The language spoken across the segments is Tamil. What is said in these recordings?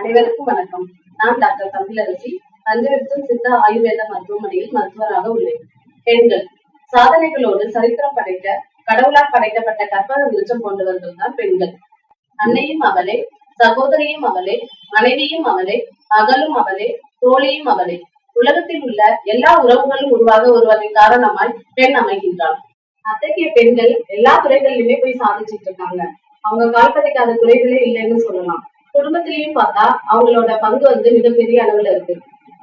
அனைவருக்கும் வணக்கம். நான் டாக்டர் தமிழரசி பஞ்சவர்த்தம் சித்தா ஆயுர்வேத மருத்துவமனையில் மருத்துவராக உள்ளேன். பெண்கள் சாதனைகளோடு சரித்திரம் படைத்த கடவுளால் படைக்கப்பட்ட கற்பக விருச்சம் கொண்டவர்கள் தான் பெண்கள். அன்னையும் அவளே சகோதரியும் அவளே மனைவியும் அவளே அகலும் அவளே தோழியும் அவளே. உலகத்தில் உள்ள எல்லா உறவுகளும் உருவாக ஒருவரின் காரணமாய் பெண் அமைகின்றாள். அத்தகைய பெண்கள் எல்லா துறைகளிலுமே போய் சாதிச்சிட்டு இருக்காங்க. அவங்க கால்பதைக்காத துறைகளே இல்லைன்னு சொல்லலாம். குடும்பத்திலயும் பார்த்தா அவங்களோட பங்கு வந்து மிகப்பெரிய அளவுல இருக்கு.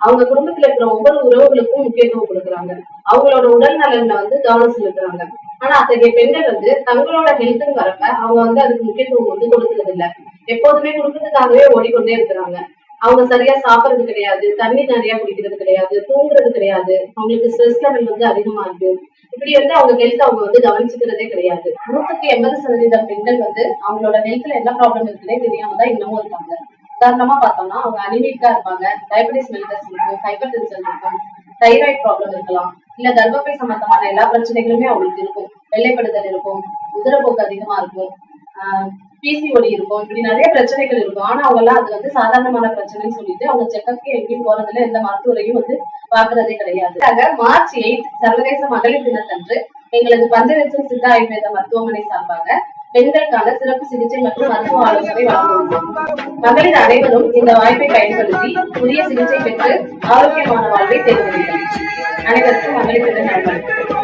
அவங்க குடும்பத்துல இருக்கிற ஒவ்வொரு உறவுகளுக்கும் முக்கியத்துவம் கொடுக்குறாங்க. அவங்களோட உடல் நலன்ல வந்து கவனம் செலுத்துறாங்க. ஆனா அத்தகைய பெண்கள் வந்து தங்களோட ஹெல்த்னு வரப்ப அவங்க வந்து அதுக்கு முக்கியத்துவம் வந்து கொடுக்கறது இல்ல எப்போதுமே குடும்பத்துக்காகவே ஓடிக்கொண்டே இருக்கிறாங்க. அவங்க சரியா சாப்பிடுறது கிடையாது தண்ணி நிறைய குடிக்கிறது கிடையாது தூங்குறது கிடையாது. அவங்களுக்கு ஸ்ட்ரெஸ் லெவல் வந்து அதிகமா இருக்கு. இப்படி வந்து அவங்க ஹெல்த் அவங்க வந்து கவனிச்சுக்கிறதே கிடையாது. நூற்றுக்கு எண்பது சதவீதம் பெண்கள் வந்து அவங்களோட ஹெல்த்ல என்ன ப்ராப்ளம் இருக்குன்னே தெரியாம தான் இன்னமும் இருக்காங்க. உதாரணமா பார்த்தோம்னா அவங்க அனிமிக்கா இருப்பாங்க. டயபெட்டிஸ் மெலிடஸ் இருக்கும் ஹைப்பர் டென்ஷன் இருக்கும் தைராய்டு ப்ராப்ளம் இருக்கலாம் இல்ல கர்ப்பப்பை சம்பந்தமான எல்லா பிரச்சனைகளுமே அவங்களுக்கு இருக்கும். வெள்ளைப்படுதல் இருக்கும் உதரப்போக்கு அதிகமா இருக்கும். பிசிஓடி இருக்கும். இப்படி நிறைய பிரச்சனைகள் இருக்கும். ஆனா அவங்க எல்லாம் அது வந்து சாதாரணமான பிரச்சனைன்னு சொல்லிட்டு அவங்க செக்கப்க்கு எங்கேயும் போறதுல எந்த மருத்துவரையும் வந்து பாக்குறதே கிடையாது. ஆக மார்ச் எயிட் சர்வதேச மகளிர் தினத்தன்று எங்களது பஞ்சவெச்சம் சித்தா ஆயுர்வேத மருத்துவமனை சார்பாக பெண்களுக்கான சிறப்பு சிகிச்சை மற்றும் மருத்துவ ஆலோசனை வழங்குகிறோம் மகளிர் அனைவரும் இந்த வாய்ப்பை பயன்படுத்தி புதிய சிகிச்சை பெற்று ஆரோக்கியமான வாழ்வை தேர்வு அனைவருக்கும் மகளிர் தின நல்வாழ்த்துக்கள்.